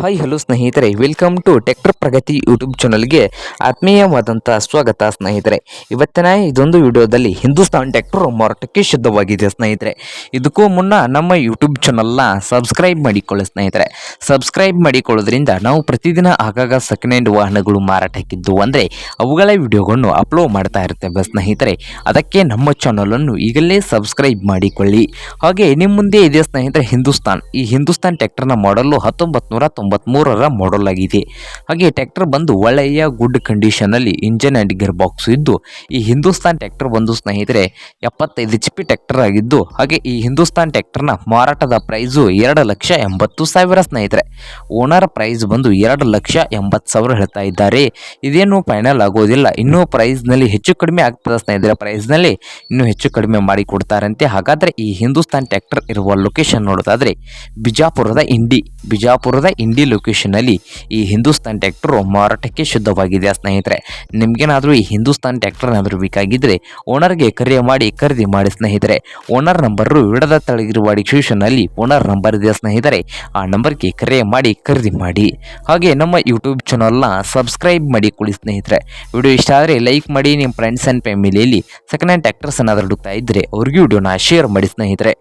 Hi hello ಸ್ನೇಹಿತರೆ. Welcome to tractor Pragati YouTube ಚಾನಲ್ಗೆ ಆತ್ಮೀಯವಾದಂಥ ಸ್ವಾಗತ ಸ್ನೇಹಿತರೆ. ಇವತ್ತಿನ ಇದೊಂದು ವಿಡಿಯೋದಲ್ಲಿ ಹಿಂದೂಸ್ತಾನ್ ಟ್ಯಾಕ್ಟರ್ ಮಾರಾಟಕ್ಕೆ ಶುದ್ಧವಾಗಿದೆ ಸ್ನೇಹಿತರೆ. ಇದಕ್ಕೂ ಮುನ್ನ ನಮ್ಮ ಯೂಟ್ಯೂಬ್ ಚಾನಲ್ನ ಸಬ್ಸ್ಕ್ರೈಬ್ ಮಾಡಿಕೊಳ್ಳಿ ಸ್ನೇಹಿತರೆ. ಸಬ್ಸ್ಕ್ರೈಬ್ ಮಾಡಿಕೊಳ್ಳೋದ್ರಿಂದ ನಾವು ಪ್ರತಿದಿನ ಆಗಾಗ ಸೆಕೆಂಡ್ ಹ್ಯಾಂಡ್ ವಾಹನಗಳು ಮಾರಾಟಕ್ಕಿದ್ದು ಅಂದರೆ ಅವುಗಳ ವಿಡಿಯೋಗಳನ್ನು ಅಪ್ಲೋಡ್ ಮಾಡ್ತಾ ಇರ್ತೇವೆ ಸ್ನೇಹಿತರೆ. ಅದಕ್ಕೆ ನಮ್ಮ ಚಾನಲನ್ನು ಈಗಲೇ ಸಬ್ಸ್ಕ್ರೈಬ್ ಮಾಡಿಕೊಳ್ಳಿ. ಹಾಗೆ ನಿಮ್ಮ ಮುಂದೆ ಇದೆ ಸ್ನೇಹಿತರೆ ಹಿಂದೂಸ್ತಾನ್. ಈ ಹಿಂದೂಸ್ತಾನ್ ಟ್ಯಾಕ್ಟರ್ನ ಮಾಡಲು ಹತ್ತೊಂಬತ್ತು ನೂರ ತೊಂಬತ್ಮೂರರ ಮಾಡಲ್ ಆಗಿದೆ. ಹಾಗೆ ಟ್ಯಾಕ್ಟರ್ ಬಂದು ಒಳ್ಳೆಯ ಗುಡ್ ಕಂಡೀಷನಲ್ಲಿ ಇಂಜನ್ ಆ್ಯಂಡ್ ಗಿರ್ ಬಾಕ್ಸ್ ಇದ್ದು, ಈ ಹಿಂದೂಸ್ತಾನ್ ಟ್ಯಾಕ್ಟರ್ ಬಂದು ಸ್ನೇಹಿತರೆ ಎಪ್ಪತ್ತೈದು ಎಚ್ ಪಿ ಟ್ಯಾಕ್ಟರ್ ಆಗಿದ್ದು, ಹಾಗೆ ಈ ಹಿಂದೂಸ್ತಾನ್ ಟ್ಯಾಕ್ಟರ್ನ ಮಾರಾಟದ ಪ್ರೈಸು ಎರಡು ಲಕ್ಷ ಎಂಬತ್ತು ಸಾವಿರ ಸ್ನೇಹಿತರೆ. ಓನರ್ ಪ್ರೈಸ್ ಬಂದು ಎರಡು ಲಕ್ಷ ಎಂಬತ್ತು ಸಾವಿರ ಹೇಳ್ತಾ ಇದ್ದಾರೆ. ಇದೇನು ಫೈನಲ್ ಆಗೋದಿಲ್ಲ. ಇನ್ನೂ ಪ್ರೈಸ್ನಲ್ಲಿ ಹೆಚ್ಚು ಕಡಿಮೆ ಆಗ್ತದೆ ಸ್ನೇಹಿತರೆ. ಪ್ರೈಸ್ನಲ್ಲಿ ಇನ್ನೂ ಹೆಚ್ಚು ಕಡಿಮೆ ಮಾಡಿ ಕೊಡ್ತಾರಂತೆ. ಹಾಗಾದರೆ ಈ ಹಿಂದೂಸ್ತಾನ್ ಟ್ಯಾಕ್ಟರ್ ಇರುವ ಲೊಕೇಶನ್ ನೋಡೋದಾದರೆ ಬಿಜಾಪುರದ ಇಂಡಿ ಬಿಜಾಪುರದ ಇಂಡಿ ಲೊಕೇಶನಲ್ಲಿ ಈ ಹಿಂದೂಸ್ತಾನ್ ಟ್ಯಾಕ್ಟರು ಮಾರಾಟಕ್ಕೆ ಶುದ್ಧವಾಗಿದೆ ಸ್ನೇಹಿತರೆ. ನಿಮಗೇನಾದರೂ ಈ ಹಿಂದೂಸ್ತಾನ್ ಟ್ಯಾಕ್ಟರ್ ಏನಾದರೂ ಬೇಕಾಗಿದ್ದರೆ ಓನರ್ಗೆ ಕರೆ ಮಾಡಿ ಖರೀದಿ ಮಾಡಿ ಸ್ನೇಹಿತರೆ. ಓನರ್ ನಂಬರು ವಿಡದ ತಳಗಿರುವ ಡಿಸ್ಕ್ರಿಪ್ಷನ್ನಲ್ಲಿ ಓನರ್ ನಂಬರ್ ಇದೆ ಸ್ನೇಹಿತರೆ. ಆ ನಂಬರ್ಗೆ ಕರೆ ಮಾಡಿ ಖರೀದಿ ಮಾಡಿ. ಹಾಗೆ ನಮ್ಮ ಯೂಟ್ಯೂಬ್ ಚಾನಲ್ನ ಸಬ್ಸ್ಕ್ರೈಬ್ ಮಾಡಿ ಕೊಡಿ ಸ್ನೇಹಿತರೆ. ವಿಡಿಯೋ ಇಷ್ಟ ಆದರೆ ಲೈಕ್ ಮಾಡಿ ನಿಮ್ಮ ಫ್ರೆಂಡ್ಸ್ ಆ್ಯಂಡ್ ಫ್ಯಾಮಿಲಿಯಲ್ಲಿ ಸೆಕೆಂಡ್ ಹ್ಯಾಂಡ್ ಟ್ಯಾಕ್ಟರ್ಸ್ ಏನಾದರೂ ಹುಡುಕ್ತಾ ಇದ್ದರೆ ಅವ್ರಿಗೆ ವಿಡಿಯೋನ ಶೇರ್ ಮಾಡಿ ಸ್ನೇಹಿತರೆ.